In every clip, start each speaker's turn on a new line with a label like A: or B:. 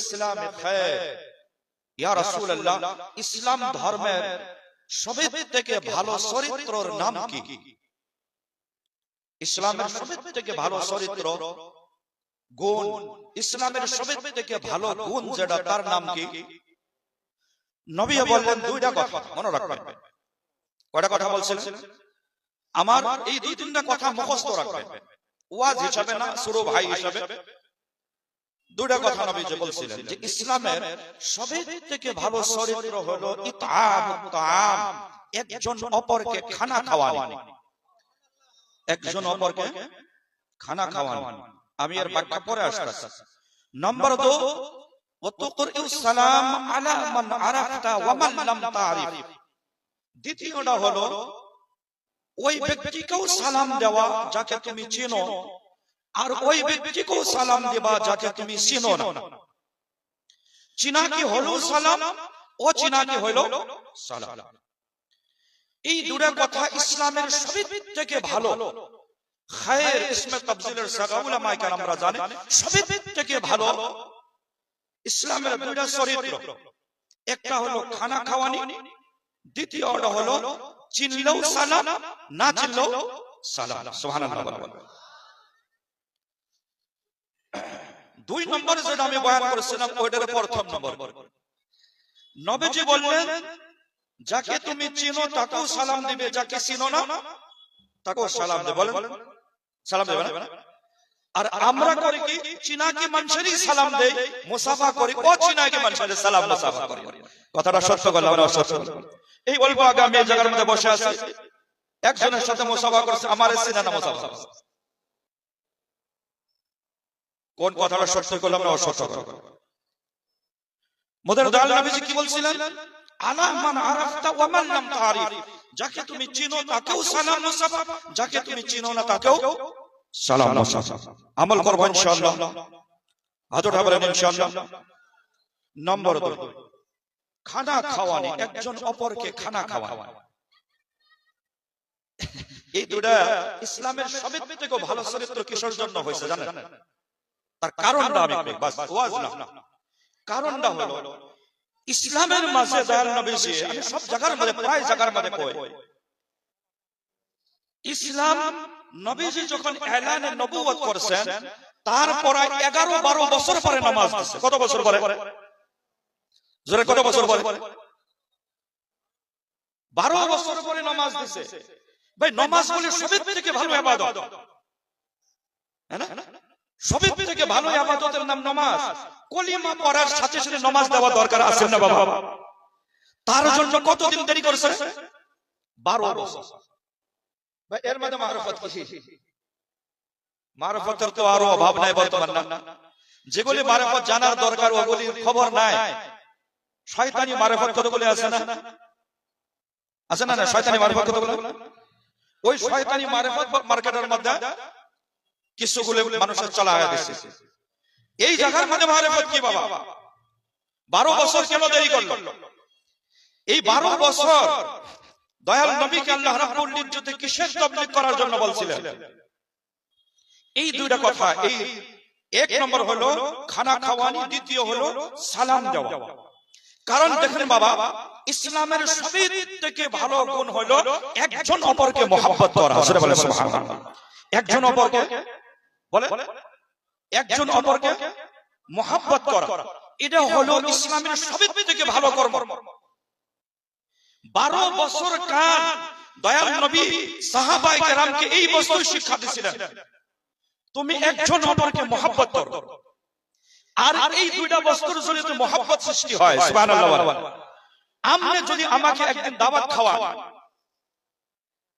A: ইসলামে খায়র ইয়া রাসূলুল্লাহ ইসলাম ধর্মের সবের থেকে ভালো চরিত্রর নাম কি? ইসলামের সবের থেকে ভালো চরিত্র গুণ। ইসলামের সবের থেকে ভালো গুণ যেটা তার নাম কি? নবী বললেন দুইটা কথা মনে রাখবেন। কয়টা কথা বলছিলেন? আমার এই দুই তিনটা কথা মুখস্থ রাখবেন। ওয়াজ হিসাবে না সুরো ভাই হিসাবে। দুটা কথা নবী যে বলছিলেন যে ইসলামের সবের থেকে ভালো চরিত্র হলো ইতআম তাআম একজন অপরকে খানা খাওয়ানো। একজন অপরকে খানা খাওয়ানো। আমি এর ব্যাখ্যা পরে আসতেছি। নম্বর 2 ওয়াতুকরিউ সালাম আলা মান আরাফতা ওয়া মান লাম তারিফ। দ্বিতীয়টা হলো ওই ব্যক্তিকেও সালাম দেওয়া যাকে তুমি চেনো। আর ওই ব্যক্তিকেও সালাম দেবা যাকে তুমি চিনো না। চিনা কি হলো সালাম ও চিনা কি হলো সালাম। এই দুটা কথা ইসলামের সব থেকে ভালো। খায়ের ইসমে তাফসীরের সাগা উলামায়ে কেরামরা জানে সব থেকে ভালো ইসলামের দুইটা চরিত্র। একটা হলো খানা খাওয়ানি দ্বিতীয়টা হলো চিনলেও সালাম না চিনলেও সালাম। সুবহানাল্লাহ দুই নম্বরে যেটা আমি বয়ান করেছিলাম ওইটার প্রথম নম্বর নবীজি বললেন, যাকে তুমি চিনো, তাকেও সালাম দিবে, যাকে চিনো না, তাকেও সালাম দেবে বলেন, সালাম দেবে না? আর আমরা করি কি চিনা কি মানুষেরই সালাম দেই, মুসাফা করি ও চিনা কি মানুষের সালাম মুসাফা করি। কথাটা সত্য করলাম না অসত্য এই অল্প আগে আমি এই জায়গার মধ্যে বসে আছি। একজনের সাথে মুসাফা করছে, আমার চিনা না মুসাফা। কোন কথাটা সত্য করলাম না অসত্য মোদের দয়াল কি বলছিলেন? আলা মান আরাফতা ওয়া মান লাম তারিফ যাকে তুমি চিনো তাকেও সালাম মুসাফা যাকে তুমি চিনো না তাকেও সালাম মুসাফা আমল করব ইনশাআল্লাহ। ইনশাআল্লাহ। নম্বর 2 খানা খাওয়ানি, একজন অপরকে খানা খাওয়ানো। এই দুটা ইসলামের সবের থেকে ভালো চরিত্র কিসের জন্য হয়েছে জানেন? তার কারণটা আমি কই, বাস ওয়াজ না। কারণটা হলো ইসলামের মাঝে দয়াল আমি সব জায়গার মধ্যে প্রায় জায়গার মধ্যে কই? ইসলাম নবীজি যখন এলানে নবুয়ত করেছেন তারপর 11 12 বছর পরে নামাজ দিছে কত বছর পরে? জোরে কত বছর পরে? 12 বছর পরে নামাজ দিছে। ভাই নামাজ বলে সবের থেকে ভালো ইবাদত। হ্যাঁ না? সবের থেকে ভালো আবাদতের নাম নামাজ। কলিমা পড়ার সাথে সাথে নামাজ দেওয়া দরকার আছে না বাবা? তার জন্য কতদিন দেরি করেছে? বারো বছর। ভাই এর মধ্যে মারফত কি? মারফতের তো আরও অভাব নাই বর্তমান না। যেগুলি মারফত জানার দরকার ওগুলির খবর নাই। শয়তানি মারফত কতগুলি আছে না? আছে না? না শয়তানি মারফত কতগুলো? ওই শয়তানি মারফত মার্কেটের মধ্যে কিছুগুলো মানুষের চলা হয়ে গেছে এই জায়গার কি বাবা? বারো বছর কেন দেরি করল? এই বারো বছর দয়াল নবীকে আল্লাহ রাব্বুল ইজ্জতে কিসের তাবলীগ করার জন্য বলছিলেন? এই দুইটা কথা। এই এক নম্বর হলো খানা খাওয়ানি দ্বিতীয় হলো সালাম দেওয়া। কারণ দেখেন বাবা ইসলামের সবই থেকে ভালো গুণ হলো একজন অপরকে মহাব্বত করা। একজন অপরকে বলে একজন অপরকে মহাব্বত করা। এটা হলো ইসলামের সবের থেকে ভালো কর্ম। বারো বছর কাল দয়াল নবী সাহাবাই কেরামকে এই বছর শিক্ষা দিয়েছিলেন তুমি একজন অপরকে মহাব্বত করো। আর এই দুইটা বস্তুর জন্য মহাব্বত সৃষ্টি হয় সুবহানাল্লাহ যদি আমাকে একদিন দাওয়াত খাওয়ান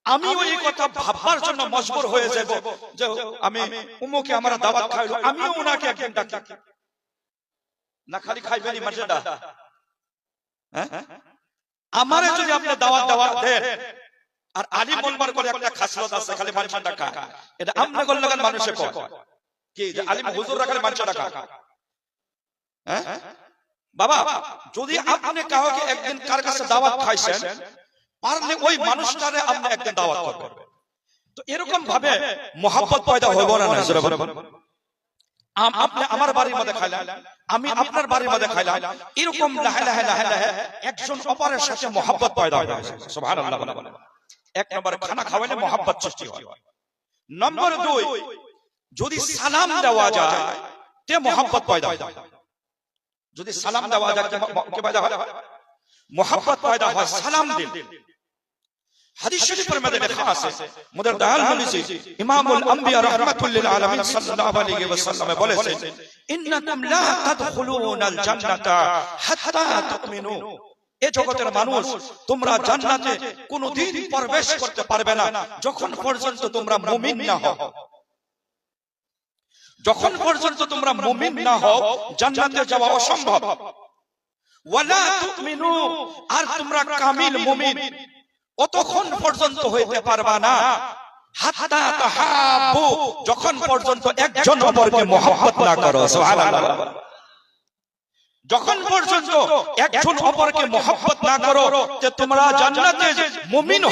A: আমিও এই কথা ভাববার জন্য মজবুর হয়ে যাব। যে আমি উমুকে আমার দাওয়াত খাইলো, আমিও উনাকে একদিন ডাকি। না, খালি খাইবেনি মর্যাদা আমারে যদি আপনি দাওয়াত দাওয়াত দেন, আর আলী মনবার করে একটা খাসলত আছে, খালি মানুষ ডাকা। এটা আমনে গল লাগান মানুষে কয় কি আলিম হুজুর রাখালে মানুষ ডাকা? হ্যাঁ? বাবা, যদি আপনি কাউকে একদিন কার কাছে দাওয়াত খাইছেন পারলে ওই মানুষটারে আপনি একদিন দাওয়াত করবেন। তো এরকম ভাবে মোহাব্বত পয়দা হইব না। আপনি আমার বাড়ির মধ্যে খাইলেন আমি আপনার বাড়ির মধ্যে খাইলাম। এরকম লাহে লাহে লাহে লাহে একজন অপরের সাথে পয়দা হয়ে সুবহানাল্লাহ। এক নম্বর খানা খাওয়ালে সৃষ্টি হয়। নম্বর দুই যদি সালাম দেওয়া যায় তে পয়দা হয়। যদি সালাম দেওয়া যায় কে পয়দা হয় মহাব্বত পয়দা হয়। সালাম দিন হাদিস শরীফের মধ্যে লেখা আছে। ইমামুল আম্বিয়া রাহমাতুল লিল আলামিন সাল্লাল্লাহু আলাইহি ওয়াসাল্লাম বলেছেন ইন্নাকুম লা তাদখুলুনাল জান্নাতা হাত্তা তুমিনু। এ জগতের মানুষ তোমরা জান্নাতে কোনোদিন প্রবেশ করতে পারবে না যখন পর্যন্ত তোমরা মুমিন না হও। যখন পর্যন্ত তোমরা মুমিন না হও জান্নাতে যাওয়া অসম্ভব। ওয়ালা তুমিনু আর তোমরা কামিল মুমিন। অতক্ষণ পর্যন্ত হইতে পারবা না। যখন পর্যন্ত একজন যখন পর্যন্ত একজন অপরকে মহব্বত না করো, যে তোমরা জান্নাতে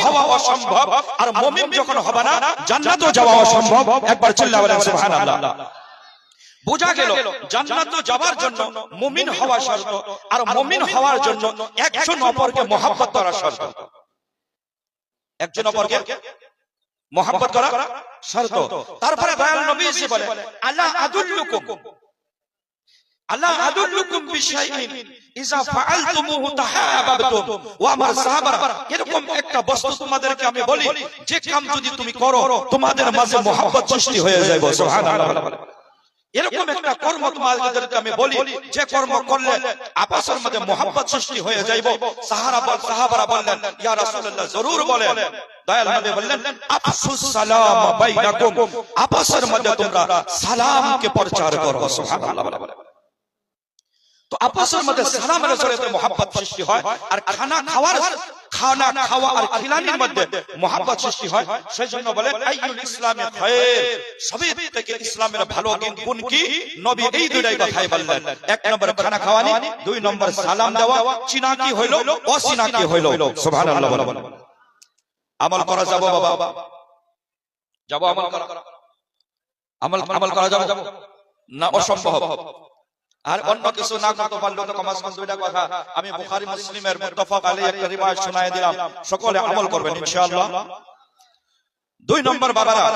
A: হওয়া অসম্ভব, আর মুমিন যখন হবে না, জান্নাতও যাওয়া অসম্ভব, একবার বোঝা গেল জান্নাত যাবার জন্য মুমিন হওয়া শর্ত, আর মুমিন হওয়ার জন্য একজন অপরকে মহব্বত করা শর্ত। একজন অপরকে মহব্বত করা শর্ত। তারপরে দয়াল নবী এসে বলে, আল্লাহ আদুল্লুকুম। আল্লাহ আদুল্লুকুম বিশাইইন। ইজা ফাআলতুমুহু তাহাবাবতুম। ও আমার সাহাবারা এরকম একটা বস্তু তোমাদেরকে আমি বলি, যে কাম যদি তুমি করো, তোমাদের মাঝে মহব্বত সৃষ্টি হয়ে যাবে সুবহানাল্লাহ। এরকম একটা কর্ম তোমাদেরকে আমি বলি যে কর্ম করলে আপসের মধ্যে মোহাম্মত সৃষ্টি হয়ে যাইব। সাহারা বল সাহাবারা বললেন ইয়া রাসূলুল্লাহ জরুর বলেন দয়াল নবী বললেন আফসুস সালাম বাইনাকুম। আপসের মধ্যে তোমরা সালামকে প্রচার করো সুবহানাল্লাহ তো আপসের মধ্যে সালামের জরিয়তে মোহাম্মত সৃষ্টি হয় আর খানা খাওয়ার খানা খাওয়া আর খিলানির মধ্যে মোহাম্মত সৃষ্টি হয়। সেই জন্য বলে আইয়ুল ইসলামে খায়ের। সবই থেকে ইসলামের ভালো গুণ গুণ কি? নবী এই দুইটাই কথাই বললেন। এক নম্বর খানা খাওয়ানি দুই নম্বর সালাম দেওয়া চিনা কি হইল অচিনা কি হইল? সুবহানাল্লাহ বলেন। আমল করা যাব বাবা। যাব আমল করা। আমল আমল করা যাব। না অসম্ভব। আর অন্য কিছু না করতে পারলেও তো কমাস কম দুইটা কথা আমি বুখারী মুসলিমের মুত্তাফাক আলাইহি একটা রিওয়ায়াত শোনায় দিলাম। সকলে আমল করবেন ইনশাআল্লাহ। দুই নম্বর বাবারা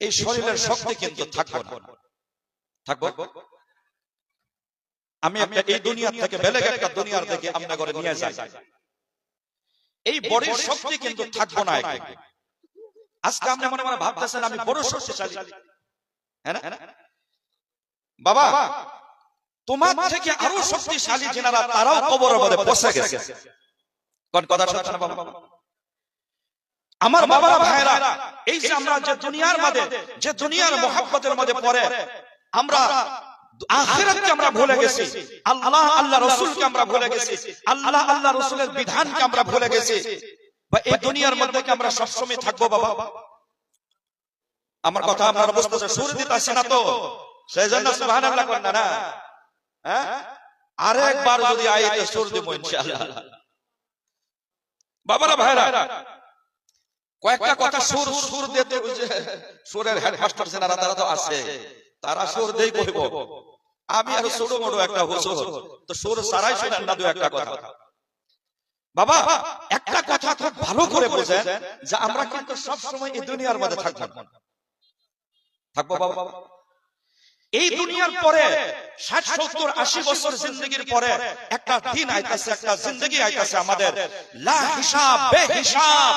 A: এই শরীরের শক্তি কিন্তু থাকবে না। থাকবে আমি একটা এই দুনিয়া থেকে বেলেগ একটা দুনিয়ার থেকে আমরা করে নিয়ে যাই। এই বড়ির শক্তি কিন্তু থাকব না। আজকে আপনি মনে মনে ভাবতেছেন আমি বড় শক্তিশালী। হ্যাঁ না? বাবা তোমার থেকে আরও শক্তিশালী যেনারা তারাও কবরের মধ্যে বসে গেছে। কোন কথা শুনছেন বাবা। আমার বাবারা ভাইরা এই যে আমরা যে দুনিয়ার মধ্যে যে দুনিয়ার মোহাব্বতের মধ্যে পড়ে আমরা আখিরাতকে আমরা ভুলে গেছি। আল্লাহ আল্লাহ রাসূলকে আমরা ভুলে গেছি। আল্লাহ আল্লাহ রাসূলের বিধানকে আমরা ভুলে গেছি। বা এই দুনিয়ার মধ্যে কি আমরা সবসময় থাকব বাবা? আমার কথা আপনারা বুঝতেছে সুর দিতেছে না তো? সেই জন্য সুবহানাল্লাহ করেন না? না। হ্যাঁ? আরেকবার যদি আইতে সুর দেব ইনশাআল্লাহ। বাবারা ভাইরা কয়েকটা কথা সুর সুর দিতে সুরের হেডমাস্টার সেনারা তারা তো আছে। তারা সুর দেই কইব। আমি আর ছোট মোটো একটা হুজুর তো সুর সারাই শুনেন না দু একটা কথা। বাবা একটা কথা খুব ভালো করে বোঝেন যে আমরা কিন্তু সব সময় এই দুনিয়ার মধ্যে থাকব। থাকব বাবা? এই দুনিয়ার পরে ষাট সত্তর আশি বছর জিন্দগির পরে একটা দিন আইতাছে একটা জিন্দগি আইতাছে আমাদের। লা হিসাব বে হিসাব।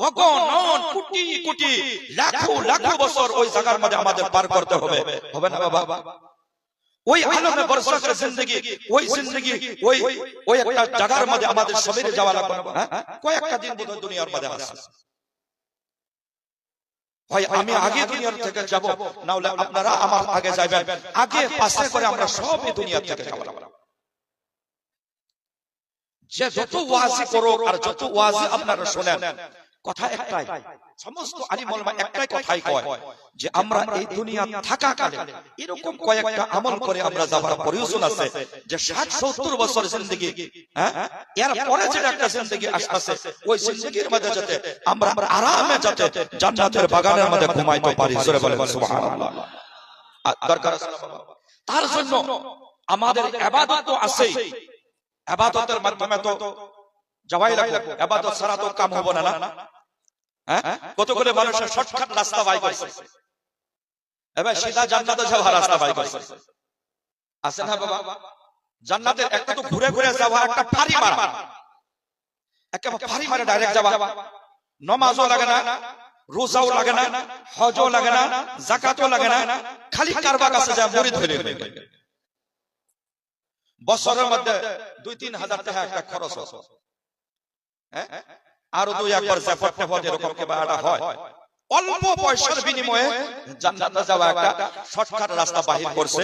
A: অগণন কোটি কোটি লাখো লাখো বছর ওই জায়গার মধ্যে আমাদের পার করতে হবে। হবে। না বাবা? ওই আলমে বরসাকের জিন্দগি ওই জিন্দগি ওই ওই একটা জায়গার মধ্যে আমাদের সবেরে যাওয়া লাগবে হ্যাঁ? কয়েকটা দিন বোধহয় দুনিয়ার মধ্যে আছে। হয় আমি আগে দুনিয়ার থেকে যাব না হলে আপনারা আমার আগে যাবেন আগে পাশে করে আমরা সব দুনিয়ার দুনিয়া থেকে যাব। যে যত ওয়াজি করো আর যত ওয়াজি আপনারা শোনেন কথা একটাই সমস্ত আলিম একটাই কথাই কয়। যে আমরা এই দুনিয়া থাকাকালে এরকম কয়েকটা আমল করে আমরা যাবার প্রয়োজন আছে। যে 60 70 বছর জিন্দেগি হ্যাঁ? এর পরে যে একটা জিন্দেগি আসছে ওই জিন্দেগির মধ্যে যাতে আমরা আরামে যাতে জান্নাতের বাগানের মধ্যে ঘুমাইতে পারি। জোরে বলেন সুবহানাল্লাহ। দরকার আছে তার জন্য আমাদের আবাদত তো আছেই। আবাদতের মাধ্যমে তো যাওয়াই লাগবে আবাদত ছাড়া তো কাম হবে না না হ্যাঁ? কতগুলো মানুষের শর্টকাট রাস্তা বাই করছে। এবার সিধা জান্নাতে যাওয়ার রাস্তা বাই করছে। আছে না বাবা। জান্নাতের একটা তো ঘুরে ঘুরে যাওয়া একটা ফাড়ি মারা। একটা ফাড়ি মারে ডাইরেক্ট যাওয়া। নমাজও লাগে না রোজাও লাগে না হজও লাগে না জাকাতও লাগে না। খালি কারবা কাছে মুড়ি ধরে বছরের মধ্যে দুই তিন হাজার টাকা একটা খরচ হ্যাঁ? আরও দুই একবার জ্যাফট ট্যাফট এরকম কে বাড়া হয়। অল্প পয়সার বিনিময়ে জান্নাতে যাওয়া একটা শর্টকাট রাস্তা বাহির করছে।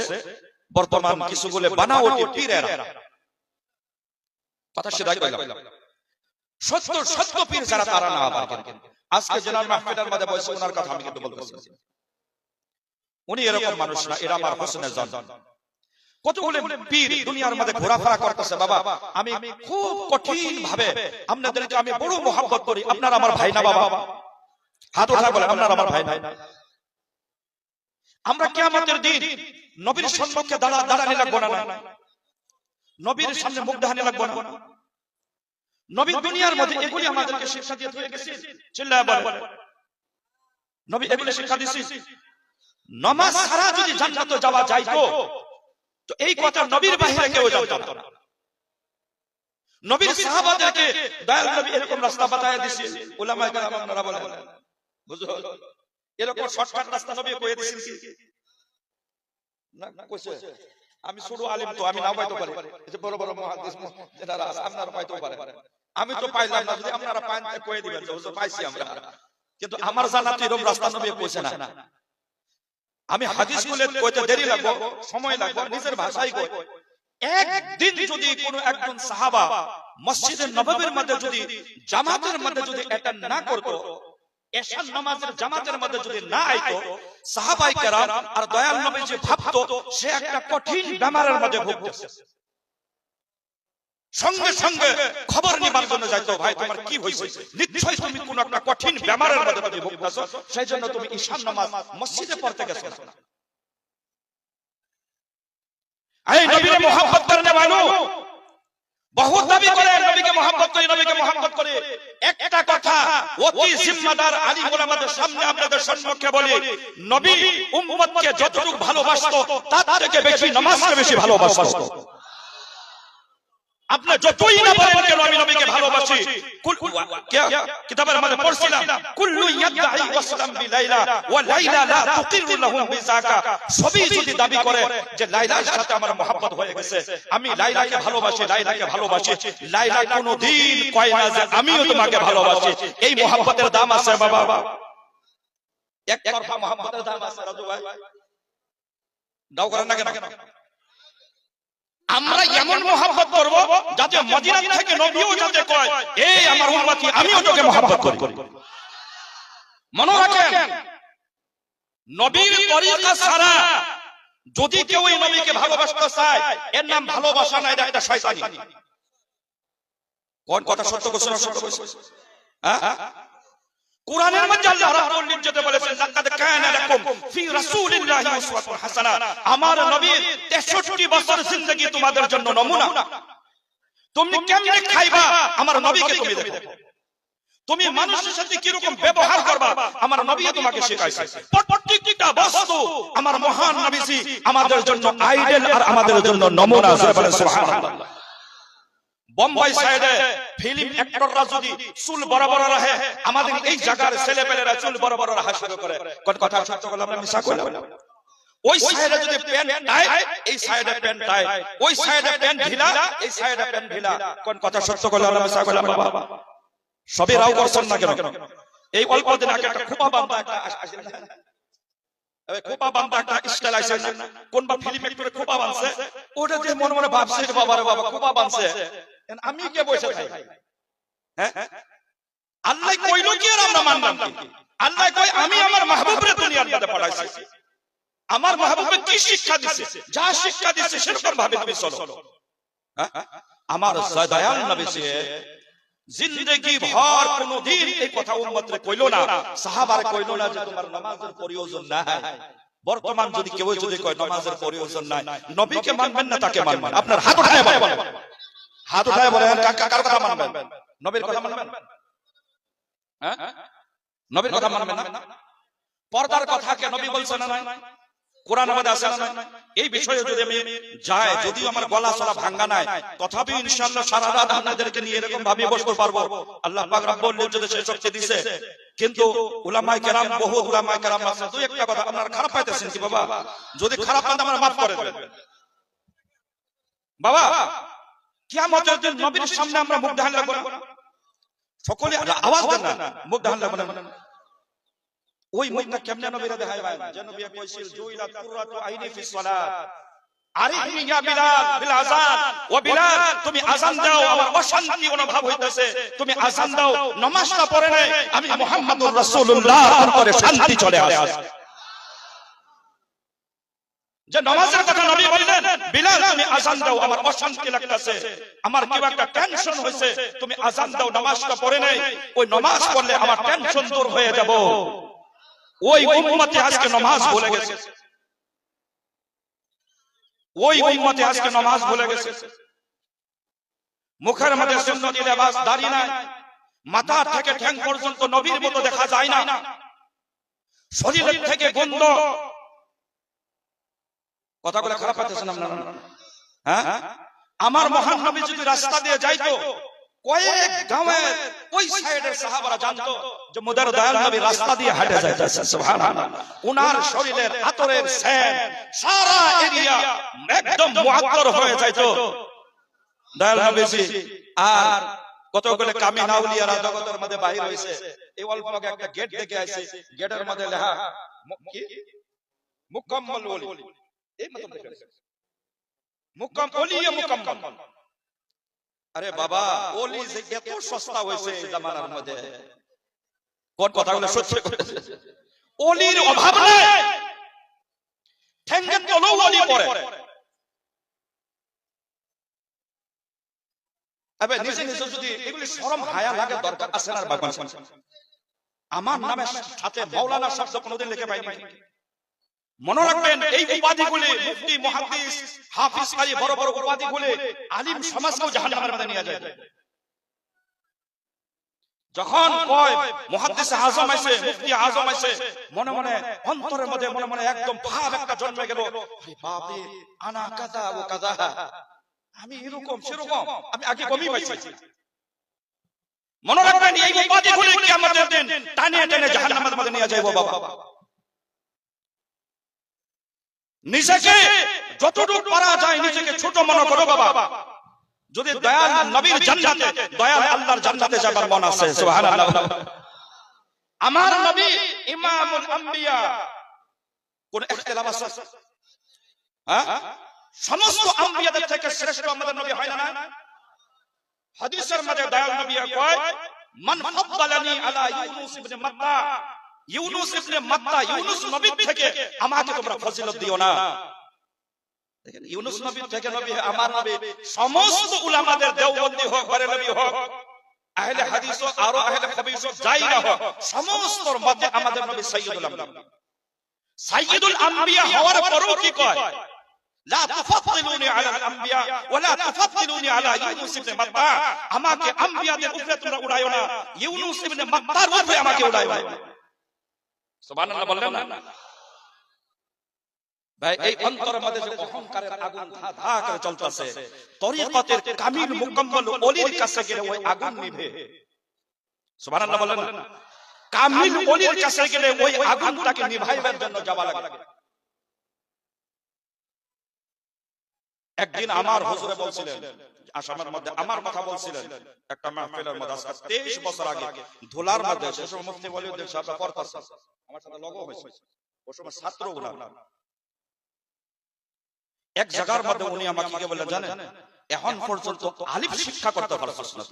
A: বর্তমান কিছুগুলো বানাওটি পীরেরা। কথা সেটাই কইলাম। সত্য সত্য পীর যারা তারা না আবার কিন্তু। আজকে জেনার মাহফিলের মধ্যে বসে ওনার কথা আমি কিন্তু বলতেছি উনি এরকম মানুষ না এরা আমার হোসেনের জন। কতগুলো দুনিয়ার মধ্যে ঘোরাফেরা করতেছে, বাবা? আমি খুব কঠিন ভাবে আমি বড় মোহাব্বত করি, আপনার আমার ভাই না, বাবা? হাত বলে আপনার আমার ভাই আমরা কিয়ামতের দিন নবীর সম্মুখে দাঁড়া দাঁড়ানি লাগবো না নবীর সামনে মুখ দেখানি লাগবো না। নবী দুনিয়ার মধ্যে এগুলি আমাদেরকে শিক্ষা দিয়ে গেছে। চিল্লায় নবী এগুলি শিক্ষা দিছি নামাজ ছাড়া যদি জান্নাতে যাওয়া যাইতো তো এই কথা নবীর বাহিরে কেউ জানতো না। নবীর সাহাবাদেরকে দয়াল নবী এরকম রাস্তা বাতায় দিছে। উলামায়ে কেরাম আপনারা বলেন। বুঝছ এরকম শর্টকাট রাস্তা নবী কয়ে দিছেন কি না কইছে আমি ছোট আলিম তো আমি নাও পাইতে পারি। এই যে বড় বড় মুহাদ্দিস যারা আছে আপনারা পাইতে পারে আমি তো পাইলাম না যদি আপনারা পান তাহলে কয়ে দিবেন হুজুর পাইছি আমরা। কিন্তু আমার জানা তো এরকম রাস্তা নবী কইছে না। আমি হাদিসগুলো কইতে দেরি লাগবো সময় লাগবো নিজের ভাষায় কই। একদিন যদি কোনো একজন সাহাবা মসজিদের নববীর মধ্যে যদি জামাতের মধ্যে যদি অ্যাটেন্ড না করতো এশার নামাজের জামাতের মধ্যে যদি না আইতো সাহাবাই কেরাম আর দয়াল নবী যে ভাবতো সে একটা কঠিন বেমারের মধ্যে ভুগতেছে সঙ্গে সঙ্গে খবর নিবার জন্য যাইতো ভাই তোমার কি হয়েছে নিশ্চয় তুমি কোন একটা কঠিন বেমারের মধ্যে তুমি ভুগতেছো। সেই জন্য তুমি ঈশান নামাজ মসজিদে পড়তে গেছো। এই নবীর মোহাম্মত করনে वालों বহুত দাবি করে নবীকে মোহাম্মত করে নবীকে মোহাম্মত করে। একটা কথা অতি জিম্মাদার আলী ওলামাদের সামনে আপনাদের সম্মুখে বলি নবী উম্মতকে যতটুকু ভালোবাসতো তার থেকে বেশি নামাজকে বেশি ভালোবাসতো। আপনি যতই না বলেন কেন আমি নবীকে ভালোবাসি? কিতাবের মধ্যে পড়ছিলাম? কুল্লু ইয়াদঈ ওয়াসলাম বিলাইলা ওয়া লাইলা লা তুকিরু লাহুম সবই যদি দাবি করে যে লাইলার সাথে আমার হয়ে গেছে আমি লাইলাকে ভালোবাসি লাইলাকে ভালোবাসি। লাইলা কোনোদিন কয় না যে আমিও তোমাকে ভালোবাসি। এই মহব্বতের দাম আছে বাবা। এক তরফা দাম আছে রাজু ভাই। দাও করেন না কেন? আমরা এমন মহাব্বত করব যাতে মদিনা থেকে নবীও যাতে কয় এই আমার উম্মতি আমিও তোকে মহাব্বত করি। মনে রাখেন নবীর তরিকা ছাড়া যদি কেউ এই নবীকে ভালোবাসতে চায় এর নাম ভালোবাসা না এটা একটা শয়তানি। কোন কথা সত্য কোশ্চেন সত্য কোশ্চেন হ্যাঁ? কোরআনের মধ্যে আল্লাহ রাব্বুল ইজ্জতে বলেছেন, লাকাদ লাকুম ফি রাসূলিল্লাহি উসওয়াতুন হাসানাহ আমার নবীর 63 বছর তোমাদের জন্য নমুনা। তুমি কেমনে খাইবা? আমার নবীকে তুমি দেখো। তুমি মানুষের সাথে কি রকম ব্যবহার করবা? আমার নবী তোমাকে শেখাইছে। প্রত্যেকটা বস্তু আমার মহান নবীজি আমাদের জন্য আইডল আর আমাদের জন্য নমুনা। সুবহানাল্লাহ। বোম্বাই সাইডে ফিল্ম অ্যাক্টররা যদি চুল বড় বড় রাখে আমাদের এই জায়গার ছেলেপেলেরা চুল বড় বড় রাখা শুরু করে। কথা সত্য করলাম আমরা মিশা করলাম? ওই সাইডে যদি প্যান্ট টাইট এই সাইডে প্যান্ট টাইট ওই সাইডে প্যান্ট ঢিলা এই সাইডে প্যান্ট ঢিলা। কোন কথা সত্য করলাম আমরা মিশা করলাম বাবা। সবই রাও করছেন না কেন? এই অল্প দিন আগে একটা খোপা বাম্বা একটা আসে না? এবার খোপা বাম্বা একটা স্টাইল আছে কোন বা ফিল্ম অ্যাক্টরে খোপা বানছে ওটা যে মনে মনে ভাবছে বাবা রে বাবা খোপা বানছে? আমি কে বসে থাকি। হ্যাঁ? আল্লাহ কইলো কি আর আমরা মানলাম কি? আল্লাহ কই আমি আমার মাহবুবরে দুনিয়ার মধ্যে পাঠাইছি আমার মাহবুবে কি শিক্ষা দিছে? যা শিক্ষা দিছে সেরকম ভাবে তুমি চলো। হ্যাঁ? আমার দয়াল নবী সে জিন্দগি ভর কোনদিন এই কথা উম্মতরে কইলো না। সাহাবার কইলো না যে তোমার নামাজের প্রয়োজন নাই। বর্তমান যদি কেউ যদি কয় নামাজের প্রয়োজন নাই নবীকে মানবেন না তাকে মানবেন আপনার হাত উঠায় বলেন। হাত উঠায় বলেন কার কার কথা মানবেন। নবীর কথা মানবেন? হ্যাঁ? নবীর কথা মানবেন না? পর্দার কথা কে নবী বলছেন না কোরআন আমাদের আছে এই বিষয়ে যদি আমি যাই, যদিও আমার গলা চলা ভাঙ্গা নাই তথাপি ইনশাআল্লাহ সারা রাত আপনাদেরকে নিয়ে এরকম ভাবে বসতে পারব। আল্লাহ পাক রব্বুল যদি সেই শক্তি দিছে। কিন্তু উলামায়ে কেরাম বহু উলামায়ে কেরাম আছে। দুই একটা কথা আপনারা খারাপ পাইতেছেন কি বাবা? যদি খারাপ পান আমরা মাফ করে দেবেন। বাবা কিয়ামতের দিন নবীর সামনে আমরা মুখ ঢাল লাগবো না। সকলে আওয়াজ দেন না। মুখ ঢাল লাগবো ওই মুখটা কেমনে নবীরা দেখায় ভাই। যে নবী কইছিল জুইলাত কুররাতু আইনি ফিস সালাত। আরিফনি ইয়া বিলাল বিল আযান ও বিলাল তুমি আযান দাও। আমার অশান্তি অনুভব হইতেছে। তুমি আযান দাও। নামাজটা পড়ে নাই আমি মুহাম্মদুর রাসূলুল্লাহ। অন্তরে শান্তি চলে আসে। যে নামাজের কথা নবী বললেন, বিলাল, তুমি আযান দাও, আমার অশান্তি লাগতেছে। আমার কি একটা টেনশন হইছে তুমি আযান দাও, নামাজটা পড়ে নাই। ওই নামাজ পড়লে আমার টেনশন দূর হয়ে যাব। ওই উম্মতে আজকে নামাজ ভুলে গেছে। ওই উম্মতে আজকে নামাজ ভুলে গেছে। মুখের মধ্যে সুন্নতি লেবাস দাড়ি নাই। মাথা থেকে ঠ্যাং পর্যন্ত নবীর মতো দেখা যায় না। শরীরের থেকে গন্ধ কথাগুলো খারাপ পাচ্ছেন আপনারা? হ্যাঁ? আমার মহান নবী যদি রাস্তা দিয়ে যাইতো কয়েক গাঁয়ের ওই সাইডের সাহাবারা জানতো যে মোদের দয়াল নবী রাস্তা দিয়ে হাঁটে যাইতেছে সুবহানাল্লাহ। উনার শরীরের আতরের সেন্ট সারা এরিয়া একদম মুআত্তর হয়ে যাইতো। দয়াল নবীজি আর কতগুলো কামিন আউলিয়ারা জগতের মধ্যে বাহির হইছে এই অল্প আগে একটা গেট দেখে আইছে। গেটের মধ্যে লেখা কি? মুকাম্মল ওলি এই মত মুকাম আরে বাবা ওলি যে এত সস্তা হয়েছে জামানার মধ্যে কোন কথাগুলো সহ্য করেছে ওলির অভাব নেই ঠেঙ্গেন তলেও ওলি পড়ে আবে নিজে নিজে যদি এগুলি শরম হায়া লাগে দরকার আছে না আমার নামে সাথে মাওলানা শব্দ কোনোদিন লিখে পাইনি মনে রাখবেন এই উপাধিগুলি মুফতি মুহাদ্দিস হাফিজ কাজী বড় বড় উপাধিগুলি আলিম সমাজকেও জাহান্নামের মধ্যে নিয়ে যায় যখন কয় মুহাদ্দিস আজম আছে মুফতি আজম আছে মনে মনে অন্তরের মধ্যে মনে মনে একদম ভাব একটা জন্মে গেল। বাপ আনা কাদা ও কাদা। আমি এরকম সেরকম আমি আগে কমই পাইছি। মনে রাখবেন এই উপাধিগুলি কিয়ামতের দিন টানিয়ে টেনে জাহান্নামের মধ্যে নিয়ে যাইবো বাবা। নিজেকে যতটুকু পারা যায় নিজেকে ছোট মনে করো বাবা। যদি দয়াল নবীর জান্নাতে দয়াল আল্লাহর জান্নাতে যাবার মন আছে সুবহানাল্লাহ। আমার নবী ইমামুল আম্বিয়া। কোন ইখতিলাফ আছে? হ্যাঁ? সমস্ত আম্বিয়াদের থেকে শ্রেষ্ঠ আমাদের নবী হয় না হাদিসের মধ্যে দয়াল নবী কয় মান ফাদ্দালানি আলা ইউনুস ইবনে মাত্তা ইউনুস ইবনে মাত্তা ইউনুস নবী থেকে আমাকে তোমরা ফজিলত দিও না। দেখেন ইউনুস নবী থেকে নবী আমার নবী সমস্ত উলামাদের দেওবন্দি হোক ঘরে নবী হোক আহলে হাদিস আরও আহলে হাদিস যাই না হোক সমস্তর মধ্যে আমাদের নবী সাইয়্যিদুল আম্বিয়া। সাইয়্যিদুল আম্বিয়া হওয়ার পরেও কি কয়? লা তুফাদ্দিলুনি আলা আল-আম্বিয়া ওয়া লা তুফাদ্দিলুনি আলা ইউনুস ইবনে মাত্তা। আমাকে আম্বিয়াদের উপরে তোমরা উড়াইও না। ইউনুস ইবনে মাত্তার উপরে আমাকে উড়াইও না সুবহানাল্লাহ বললেন না? ভাই এই অন্তরের মধ্যে যে অহংকারের আগুন ধা ধা করে চলতেছে তরিকতের কামিল মুকম্মল ওলির কাছে গেলে ওই আগুন নিভে। সুবহানাল্লাহ বলেন না? কামিল ওলির কাছে গেলে ওই আগুনটাকে নিভাইবার জন্য যাওয়া লাগে। একদিন আমার হুজুরে বলছিলেন আসামের মধ্যে আমার কথা বলছিলেন একটা মাহফিলের মধ্যে আজকে 23 বছর আগে ধুলার মধ্যে সে সময় মুফতি ওয়ালিউদ্দিন সাহেব আমার সাথে লগও হয়েছে। ওই সময় ছাত্র এক জায়গার মধ্যে উনি আমাকে কি জানেন এখন পর্যন্ত আলিফ শিক্ষা করতে পারছিস না।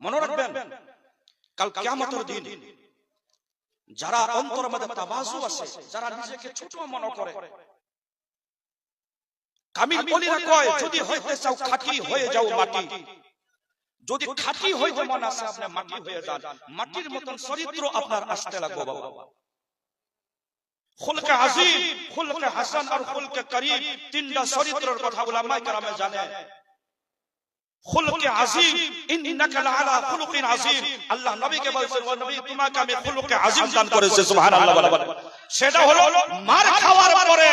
A: মনে রাখবেন কাল কিয়ামতের দিন যারা অন্তর মধ্যে তাওয়াজু আছে যারা নিজেকে ছোট মনে করে। কামিল বলিরা কয় যদি হইতে চাও খাঁটি হয়ে যাও মাটি। যদি খাঁটি হইতে মন আসে আপনি মাটি হয়ে যান। মাটির মতন চরিত্র আপনার আসতে লাগবে বাবা। খুলকে আজিম খুলকে হাসান আর খুলকে করিম তিনটা চরিত্রের কথা উলামায়ে কেরামে জানে। খুলকে আজিম ইন্নাকা লাআলা খুলুকিন আজিম। আল্লাহ নবীকে বলেছেন ও নবী তোমাকে আমি খুলকে আজিম দান করেছি সুবহানাল্লাহ বলে। সেটা হলো মার খাওয়ার পরে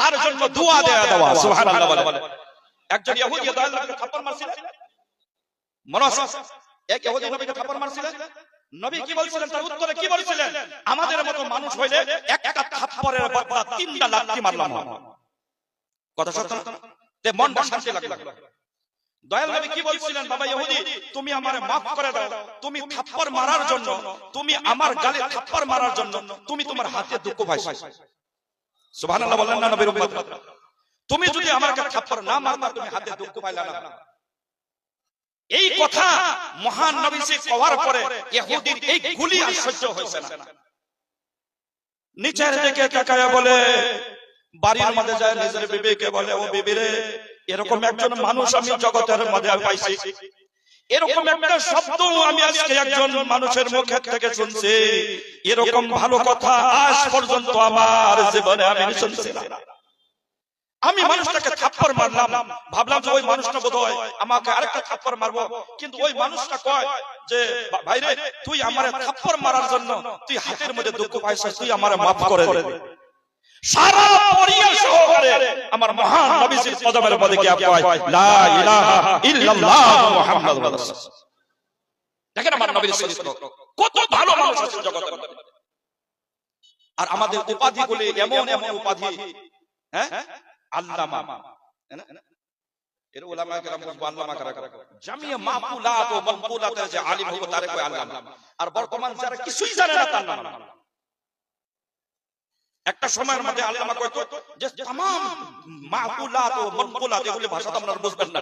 A: তার জন্য দোয়া দেয়া দেওয়া সুবহানাল্লাহ বলে। একজন ইহুদি থাপ্পড় মারছিলেন। মনে আছে এক ইহুদি নবীকে থাপ্পড় নবী কি বলছিলেন তার উত্তরে কি বলছিলেন? আমাদের মতো মানুষ হইলে একটা থাপ্পড়ের বদলা তিনটা লাথি মারলাম। কথা সত্য? তে মনটা শান্তি লাগল দয়াল নবী কি বলছিলেন? বাবা ইহুদি তুমি আমারে মাফ করে দাও। তুমি থাপ্পড় মারার জন্য তুমি আমার গালে থাপ্পড় মারার জন্য তুমি তোমার হাতে দুঃখ পাইছো সুবহানাল্লাহ বলেন না নবীর উম্মত। তুমি যদি আমাকে থাপ্পড় না মারতা তুমি হাতে দুঃখ পাইলা না। এই কথা মহান নবী সে কওয়ার পরে ইহুদির এই গুলি আর সহ্য হয়েছে না। নিচের দিকে তাকায় বলে বাড়ির মধ্যে যায় নিজের বিবেকে বলে ও বিবিরে এরকম একজন মানুষ আমি জগতের মধ্যে পাইছি। এরকম একটা শব্দ আমি আজকে একজন মানুষের মুখে থেকে শুনছি। এরকম ভালো কথা আজ পর্যন্ত আমার জীবনে আমি শুনছি আমি মানুষটাকে থাপ্পড় মারলাম। ভাবলাম যে ওই মানুষটা বোধ হয় আমাকে আরেকটা থাপ্পড় মারবো। কিন্তু ওই মানুষটা কয় যে ভাইরে তুই আমার থাপ্পড় মারার জন্য তুই হাতের মধ্যে দুঃখ পাইছিস তুই আমার মাফ করে দে। সারা পরিবার সহকারে আমার মহান নবীজির কদমের মধ্যে গিয়ে কয় লা ইলাহা ইল্লাল্লাহ মুহাম্মাদুর রাসূল। দেখেন আমার নবীর চরিত্র। কত ভালো মানুষ আছে জগতের আর আমাদের উপাধিগুলি এমন এমন উপাধি। হ্যাঁ? আল্লামা। এর উলামা কেরাম বলব আল্লামা কারা কারা জামিয়া মাহফুলাত ও মাকবুলাতের যে আলিম হব তারে কয় আল্লামা। আর বর্তমান যারা কিছুই জানে না তার নাম। একটা সময়ের মধ্যে আল্লামা কইতো যে तमाम মাহফুলাত ও মাকবুলাত এগুলি ভাষা তো আপনারা বুঝবেন না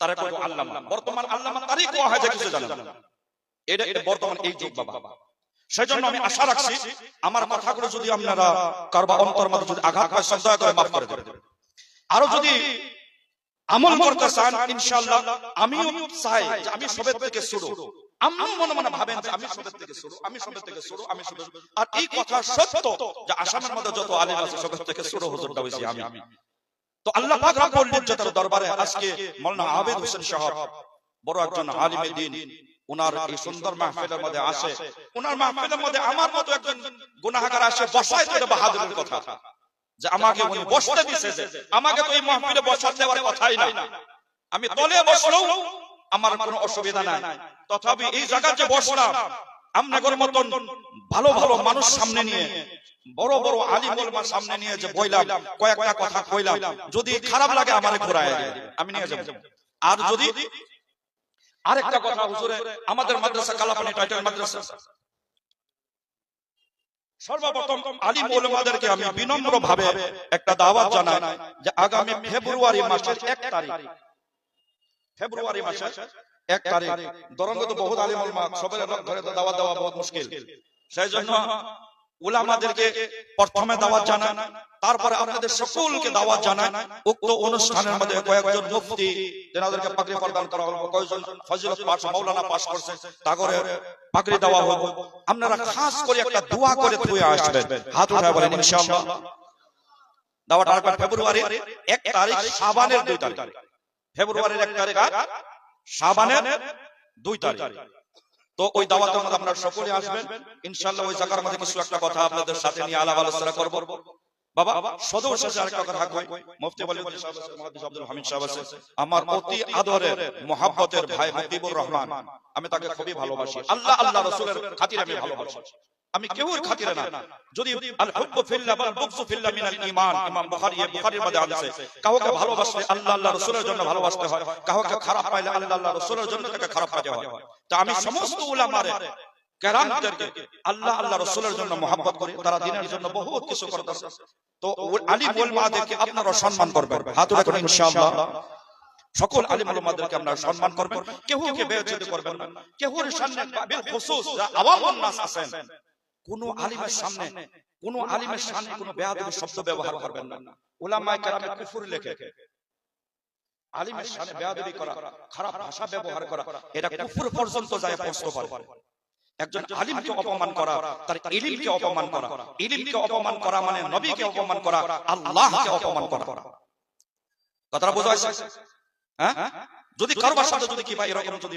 A: তারে কয় আল্লামা বর্তমান আল্লামা তারই কোয়া হয় যে কিছু জানে না এটা এটা বর্তমান এই যুগ বাবা সেজন্য আমি আশা রাখছি আমার কথাগুলো যদি আপনারা কারবা অন্তর মধ্যে যদি আঘাত পায় সব দয়া করে মাফ করে দেবেন আরো যদি আমল করতে চান ইনশাআল্লাহ আমিও চাই যে আমি সবের থেকে শুরু আম্মু মনে মনে ভাবেন যে আমি সবের থেকে শুরু আমি সবের থেকে শুরু আমি সবের আর এই কথা সত্য যে আসামের মধ্যে যত আলিম আছে সবের থেকে শুরু হুজুরটা হইছি আমি। তো আল্লাহ পাক রব্বুল ইজ্জতের দরবারে আজকে মাওলানা আবেদ হোসেন সাহেব বড় একজন আলিমে দিন উনার এই সুন্দর মাহফিলের মধ্যে আসে মাহফিলের মধ্যে আমার মতো একজন গুনাহগার আসে বসায় তো এটা বাহাদুরের কথা যে আমাকে উনি বসতে দিছে আমাকে তো এই মাহফিলে বসার দেওয়ার কথাই না আমি তলে বসলেও আমার কোনো অসুবিধা নাই। তথাপি এই জায়গায় যে বসলাম, আমনগর মতন ভালো ভালো মানুষ সামনে নিয়ে, বড় বড় আলিম ওলামা সামনে নিয়ে যে বইলাম, কয়েকটা কথা কইলাম, যদি খারাপ লাগে আমারে ঘোরায় আমি নিয়ে যাব। আর যদি আরেকটা কথা হুজুরে, আমাদের মাদ্রাসা কালাপানি টাইটেল মাদ্রাসা। সর্বপ্রথম আলিম ওলামাদেরকে আমি বিনম্র ভাবে একটা দাওয়াত জানাই যে আগামী ফেব্রুয়ারি মাসের এক তারিখ ফেব্রুয়ারি মাসের এক তারিখ। দরঙ্গ তো বহুত আলিম সবের ঘরে তো দাওয়াত দেওয়া বহুত মুশকিল। সেই জন্য উলামাদেরকে প্রথমে দাওয়াত জানান তারপরে আপনাদের সকলকে দাওয়াত জানান উক্ত অনুষ্ঠানের মধ্যে কয়েকজন মুফতি যেনাদেরকে পাগড়ি প্রদান করা হলো কয়েকজন ফজিলত পাশ মাওলানা পাশ করছে তাগরে পাগড়ি দেওয়া হলো। আপনারা খাস করে একটা দোয়া করে ধুয়ে আসবেন। হাত উঠায় বলেন ইনশাআল্লাহ। দাওয়াত আসবে ফেব্রুয়ারি এক তারিখ শাবানের দুই তারিখ ফেব্রুয়ারির এক তারিখ আর শাবানের দুই তারিখ। তো ওই দাওয়াতের মধ্যে আপনারা সকলে আসবেন। ইনশাআল্লাহ ওই জায়গার মধ্যে কিছু একটা কথা আপনাদের সাথে নিয়ে আলাপ আলোচনা করব। বাবা, সদর শেষে আরেকটা কথা কই? মুফতি বলিউদ্দিন সাহেব আছে, মুহাদ্দিস আব্দুল হামিদ সাহেব আছে। আমার অতি আদরের, মোহাব্বতের ভাই মুজিবুর রহমান। আমি তাকে খুবই ভালোবাসি। আল্লাহ আল্লাহ রাসূলের খাতিরে আমি ভালোবাসি। আমি কেউর খাতিরে না। যদি আল হুব্বু ফিল্লাহ ওয়াল বুগযু ফিল্লাহ মিনাল ঈমান ইমাম বুখারী বুখারীর মধ্যে আছে কাউকে ভালোবাসলে আল্লাহ আল্লাহ রাসূলের জন্য ভালোবাসতে হয় কাউকে খারাপ পাইলে আল্লাহ আল্লাহ রাসূলের জন্য তাকে খারাপ পাইতে হয়। তো আমি সমস্ত উলামারে কেরামদেরকে আল্লাহ আল্লাহ রাসূলের জন্য মহব্বত করি তারা দিনের জন্য বহুত কিছু করতেছে তো আলিম ওলামাদেরকে আপনারা সম্মান করবেন। হাত উঠান ইনশাআল্লাহ। সকল আলিম ওলামাদেরকে আপনারা সম্মান করবেন। কেউ কে বেয়াদবি করবেন না। কেউর সামনে বিল খুসুস আওয়ামুন নাস আছেন কোন আলিমের সামনে কোন আলিমের সামনে কোন বেয়াদবি শব্দ ব্যবহার করবেন না। উলামায়ে কেরামে কুফর লেখে। আলিমের সামনে বেয়াদবি করা খারাপ ভাষা ব্যবহার করা এটা কুফর পর্যন্ত যায় পৌঁছতে পারে একজন আলিমকে অপমান করা তার ইলিমকে অপমান করা ইলিমকে অপমান করা মানে নবীকে অপমান করা আল্লাহকে অপমান করা। কথাটা বোঝা হ্যাঁ? যদি কারোর সাথে যদি কি ভাই এরকম যদি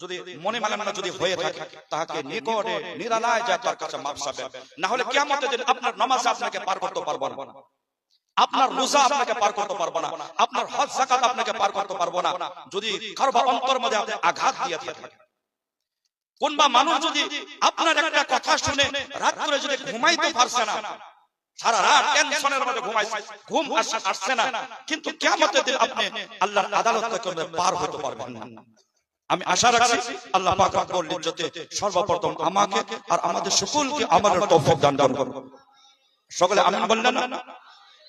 A: যদি মনে মালানা যদি হয়ে থাকে তাহাকে নিকটে নিরালায় যায় তার কাছে মাপ চাবে না হলে কিয়ামতের দিন আপনার নামাজ আপনাকে পার করতে পারব না। আপনার রোজা আপনাকে পার করতে পারব না। আপনার হজ যাকাত আপনাকে পার করতে পারব না। যদি কারোবার অন্তর মধ্যে আপনি আঘাত দিয়ে থাকে কোনবা মানুষ যদি আপনার একটা কথা শুনে রাত করে যদি ঘুমাইতে পারছে না সারা রাত টেনশনের মধ্যে ঘুমাইছে ঘুম আসছে আসছে না। কিন্তু কিয়ামতের দিন আপনি আল্লাহর আদালত থেকে পার হতে পারবেন না আমি আশা রাখছি আল্লাহ পাক রব্বুল ইজ্জতে সর্বপ্রথম আমাকে আর আমাদের সকলকে আমাদের তৌফিক দান করুন। সকলে আমিন বললেন না?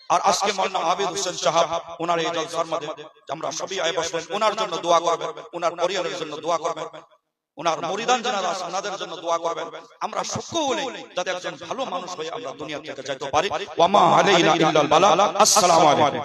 A: আর আজকে মাওলানা আবিদ হোসেন সাহেব ওনার এই জলসার মধ্যে আমরা সবাই আয় বসবেন ওনার জন্য দোয়া করবেন ওনার পরিবারের জন্য দোয়া করবেন। ওনার মরিদান যারা আছে ওনাদের জন্য দোয়া করবেন। আমরা সকলে যাতে একজন ভালো মানুষ হয়ে আমরা দুনিয়া থেকে যাইতে পারি। ওয়ামা আলাইনা ইল্লাল বালা। আসসালামু আলাইকুম।